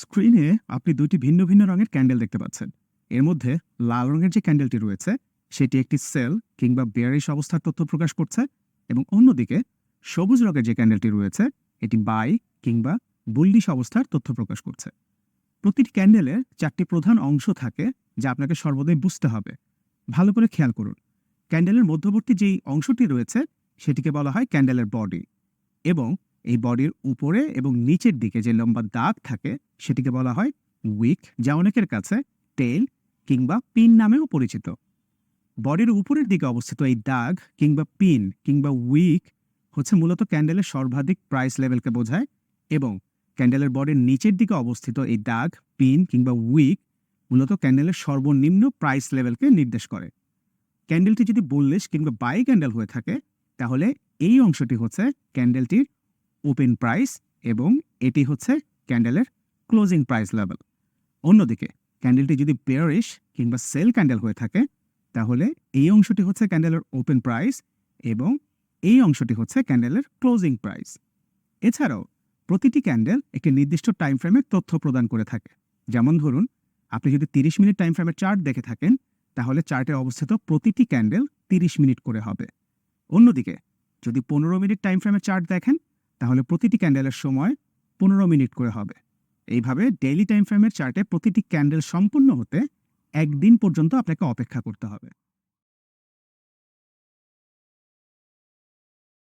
স্ক্রিনে আপনি দুটি ভিন্ন ভিন্ন রঙের ক্যান্ডেল দেখতে পাচ্ছেন। এর মধ্যে লাল রঙের যে ক্যান্ডেলটি রয়েছে, সেটি একটি সেল কিংবা বেয়ারিশ অবস্থার তথ্য প্রকাশ করছে এবং অন্যদিকে সবুজ রঙের যে ক্যান্ডেলটি রয়েছে, এটি বাই কিংবা বুল্লিশ অবস্থার তথ্য প্রকাশ করছে। প্রতিটি ক্যান্ডেলের চারটি প্রধান অংশ থাকে যা আপনাকে সর্বদাই বুঝতে হবে। ভালো করে খেয়াল করুন। ক্যান্ডেলের মধ্যবর্তী যেই অংশটি রয়েছে, সেটিকে বলা হয় ক্যান্ডেলের বডি এবং এই বডির উপরে এবং নিচের দিকে যে লম্বা দাগ থাকে, সেটিকে বলা হয় উইক, যা অনেকের কাছে টেল কিংবা পিন নামেও পরিচিত। বডির উপরের দিকে অবস্থিত এই দাগ কিংবা পিন কিংবা উইক হচ্ছে মূলত ক্যান্ডেলের সর্বাধিক প্রাইস লেভেলকে বোঝায় এবং ক্যান্ডেলের বডির নিচের দিকে অবস্থিত এই দাগ, পিন কিংবা উইক মূলত ক্যান্ডেলের সর্বনিম্ন প্রাইস লেভেলকে নির্দেশ করে। ক্যান্ডেলটি যদি বুল্লিশ কিংবা বাই ক্যান্ডেল হয়ে থাকে, তাহলে এই অংশটি হচ্ছে ক্যান্ডেলটির ওপেন প্রাইস এবং এটি হচ্ছে ক্যান্ডেলের ক্লোজিং প্রাইস লেভেল। অন্যদিকে, ক্যান্ডেলটি যদি বেয়ারিশ কিংবা সেল ক্যান্ডেল হয়ে থাকে, তাহলে এই অংশটি হচ্ছে ক্যান্ডেলের ওপেন প্রাইস এবং এই অংশটি হচ্ছে ক্যান্ডেলের ক্লোজিং প্রাইস। এছাড়াও, প্রতিটি ক্যান্ডেল একটি নির্দিষ্ট টাইম ফ্রেমের তথ্য প্রদান করে থাকে। যেমন ধরুন, আপনি যদি তিরিশ মিনিট টাইম ফ্রেমের চার্ট দেখে থাকেন, তাহলে চার্টে অবস্থিত প্রতিটি ক্যান্ডেল তিরিশ মিনিট করে হবে। অন্যদিকে, যদি পনেরো মিনিট টাইম ফ্রেমের চার্ট দেখেন তাহলে প্রতিটি ক্যান্ডেলের সময় পনেরো মিনিট করে হবে। এইভাবে ডেইলি টাইম ফ্রেমের চার্টে প্রতিটি ক্যান্ডেল সম্পূর্ণ হতে একদিন পর্যন্ত আপনাকে অপেক্ষা করতে হবে।